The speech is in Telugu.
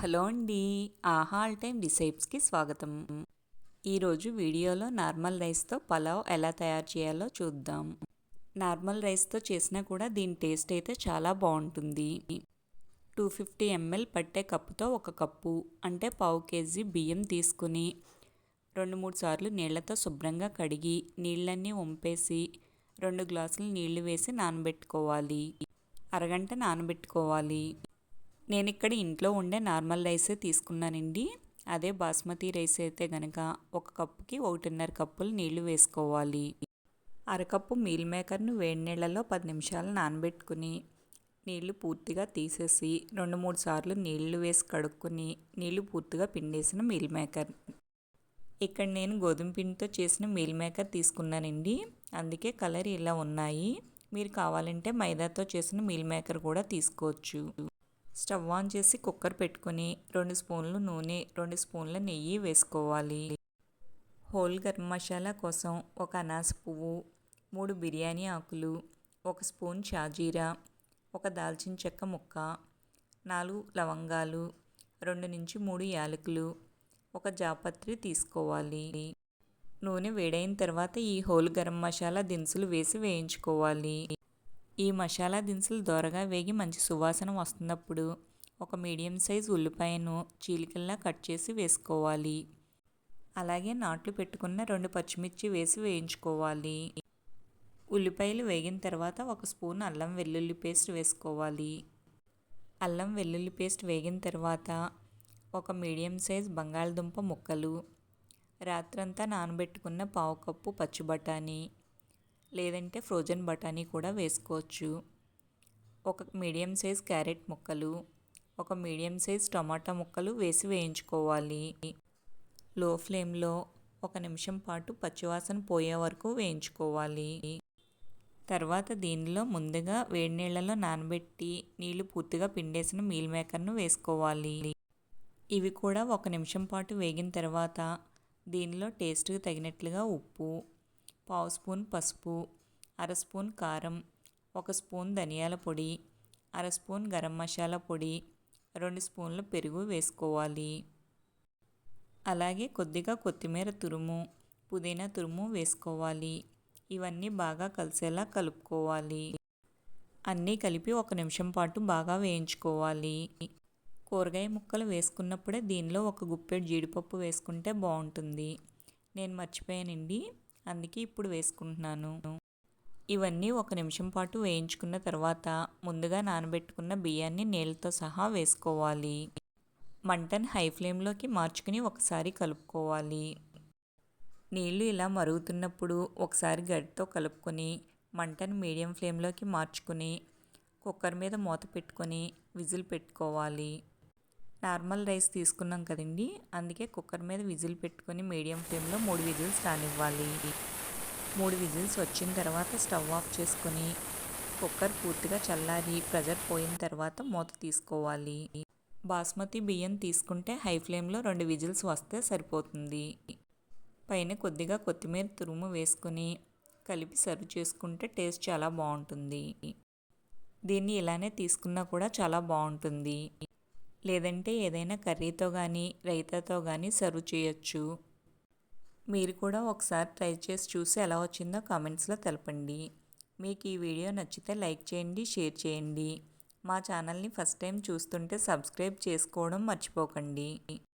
హలో అండి. ఆహా ఆల్ టైమ్ డిసైప్స్కి స్వాగతం. ఈరోజు వీడియోలో నార్మల్ రైస్తో పలావ్ ఎలా తయారు చేయాలో చూద్దాం. నార్మల్ రైస్తో చేసినా కూడా దీని టేస్ట్ అయితే చాలా బాగుంటుంది. టూ ఫిఫ్టీ ఎంఎల్ పట్టే కప్పుతో ఒక కప్పు అంటే పావు కేజీ బియ్యం తీసుకుని రెండు మూడు సార్లు నీళ్ళతో శుభ్రంగా కడిగి నీళ్ళన్నీ వంపేసి రెండు గ్లాసులు నీళ్ళు వేసి నానబెట్టుకోవాలి. అరగంట నానబెట్టుకోవాలి. నేను ఇక్కడ ఇంట్లో ఉండే నార్మల్ రైసే తీసుకున్నానండి. అదే బాస్మతి రైస్ అయితే కనుక ఒక కప్పుకి ఒకటిన్నర కప్పులు నీళ్ళు వేసుకోవాలి. అరకప్పు మీల్ మేకర్ను వేడి నీళ్ళలో పది నిమిషాలు నానబెట్టుకుని నీళ్ళు పూర్తిగా తీసేసి రెండు మూడు సార్లు నీళ్ళు వేసి కడుక్కొని నీళ్ళు పూర్తిగా పిండేసిన మీల్ మేకర్. ఇక్కడ నేను గోధుమ పిండితో చేసిన మీల్ మేకర్ తీసుకున్నానండి. అందుకే కలర్ ఇలా ఉన్నాయి. మీరు కావాలంటే మైదాతో చేసిన మీల్ మేకర్ కూడా తీసుకోవచ్చు. స్టవ్ ఆన్ చేసి కుక్కర్ పెట్టుకొని రెండు స్పూన్లు నూనె రెండు స్పూన్ల నెయ్యి వేసుకోవాలి. హోల్ గరం మసాలా కోసం ఒక అనాస పువ్వు మూడు బిర్యానీ ఆకులు ఒక స్పూన్ షాజీరా ఒక దాల్చిన చెక్క ముక్క నాలుగు లవంగాలు రెండు నుంచి మూడు యాలకులు ఒక జాపత్రి తీసుకోవాలి. నూనె వేడైన తర్వాత ఈ హోల్ గరం మసాలా దినుసులు వేసి వేయించుకోవాలి. ఈ మసాలా దినుసులు దోరగా వేగి మంచి సువాసన వస్తున్నప్పుడు ఒక మీడియం సైజ్ ఉల్లిపాయను చీలికల్లా కట్ చేసి వేసుకోవాలి. అలాగే నాట్లు పెట్టుకున్న రెండు పచ్చిమిర్చి వేసి వేయించుకోవాలి. ఉల్లిపాయలు వేగిన తర్వాత ఒక స్పూన్ అల్లం వెల్లుల్లి పేస్ట్ వేసుకోవాలి. అల్లం వెల్లుల్లి పేస్ట్ వేగిన తర్వాత ఒక మీడియం సైజ్ బంగాళదుంప ముక్కలు రాత్రంతా నానబెట్టుకున్న పావు కప్పు పచ్చి బఠానీ లేదంటే ఫ్రోజన్ బఠానీ కూడా వేసుకోవచ్చు. ఒక మీడియం సైజ్ క్యారెట్ ముక్కలు ఒక మీడియం సైజ్ టమాటా ముక్కలు వేసి వేయించుకోవాలి. లో ఫ్లేమ్లో ఒక నిమిషం పాటు పచ్చివాసన పోయే వరకు వేయించుకోవాలి. తర్వాత దీనిలో ముందుగా వేడి నీళ్ళలో నానబెట్టి నీళ్ళు పూర్తిగా పిండేసిన మీల్ మేకర్ను వేసుకోవాలి. ఇవి కూడా ఒక నిమిషం పాటు వేగిన తర్వాత దీనిలో టేస్ట్కి తగినట్లుగా ఉప్పు పావు స్పూన్ పసుపు అర స్పూన్ కారం ఒక స్పూన్ ధనియాల పొడి అర స్పూన్ గరం మసాలా పొడి రెండు స్పూన్ల పెరుగు వేసుకోవాలి. అలాగే కొద్దిగా కొత్తిమీర తురుము పుదీనా తురుము వేసుకోవాలి. ఇవన్నీ బాగా కలిసేలా కలుపుకోవాలి. అన్నీ కలిపి ఒక నిమిషం పాటు బాగా వేయించుకోవాలి. కూరగాయ ముక్కలు వేసుకున్నప్పుడే దీనిలో ఒక గుప్పెడు జీడిపప్పు వేసుకుంటే బాగుంటుంది. నేను మర్చిపోయానండి. అందుకే ఇప్పుడు వేసుకుంటున్నాను. ఇవన్నీ ఒక నిమిషం పాటు వేయించుకున్న తర్వాత ముందుగా నానబెట్టుకున్న బియ్యాన్ని నీళ్ళతో సహా వేసుకోవాలి. మంటను హై ఫ్లేమ్లోకి మార్చుకుని ఒకసారి కలుపుకోవాలి. నీళ్ళు ఇలా మరుగుతున్నప్పుడు ఒకసారి గడితో కలుపుకొని మంటను మీడియం ఫ్లేమ్లోకి మార్చుకుని కుక్కర్ మీద మూత పెట్టుకొని విజిల్ పెట్టుకోవాలి. నార్మల్ రైస్ తీసుకున్నాం కదండి. అందుకే కుక్కర్ మీద విజిల్ పెట్టుకొని మీడియం ఫ్లేమ్లో మూడు విజిల్స్ రానివ్వాలి. మూడు విజిల్స్ వచ్చిన తర్వాత స్టవ్ ఆఫ్ చేసుకొని కుక్కర్ పూర్తిగా చల్లారి ప్రెజర్ పోయిన తర్వాత మూత తీసుకోవాలి. బాస్మతి బియ్యం తీసుకుంటే హై ఫ్లేమ్లో రెండు విజిల్స్ వస్తే సరిపోతుంది. పైన కొద్దిగా కొత్తిమీర తురుము వేసుకొని కలిపి సర్వ్ చేసుకుంటే టేస్ట్ చాలా బాగుంటుంది. దీన్ని ఇలానే తీసుకున్నా కూడా చాలా బాగుంటుంది. లేదంటే ఏదైనా కర్రీతో కానీ రైతాతో కానీ సర్వ్ చేయొచ్చు. మీరు కూడా ఒకసారి ట్రై చేసి చూసి ఎలా వచ్చిందో కామెంట్స్లో తెలపండి. మీకు ఈ వీడియో నచ్చితే లైక్ చేయండి షేర్ చేయండి. మా ఛానల్ని ఫస్ట్ టైం చూస్తుంటే సబ్స్క్రైబ్ చేసుకోవడం మర్చిపోకండి.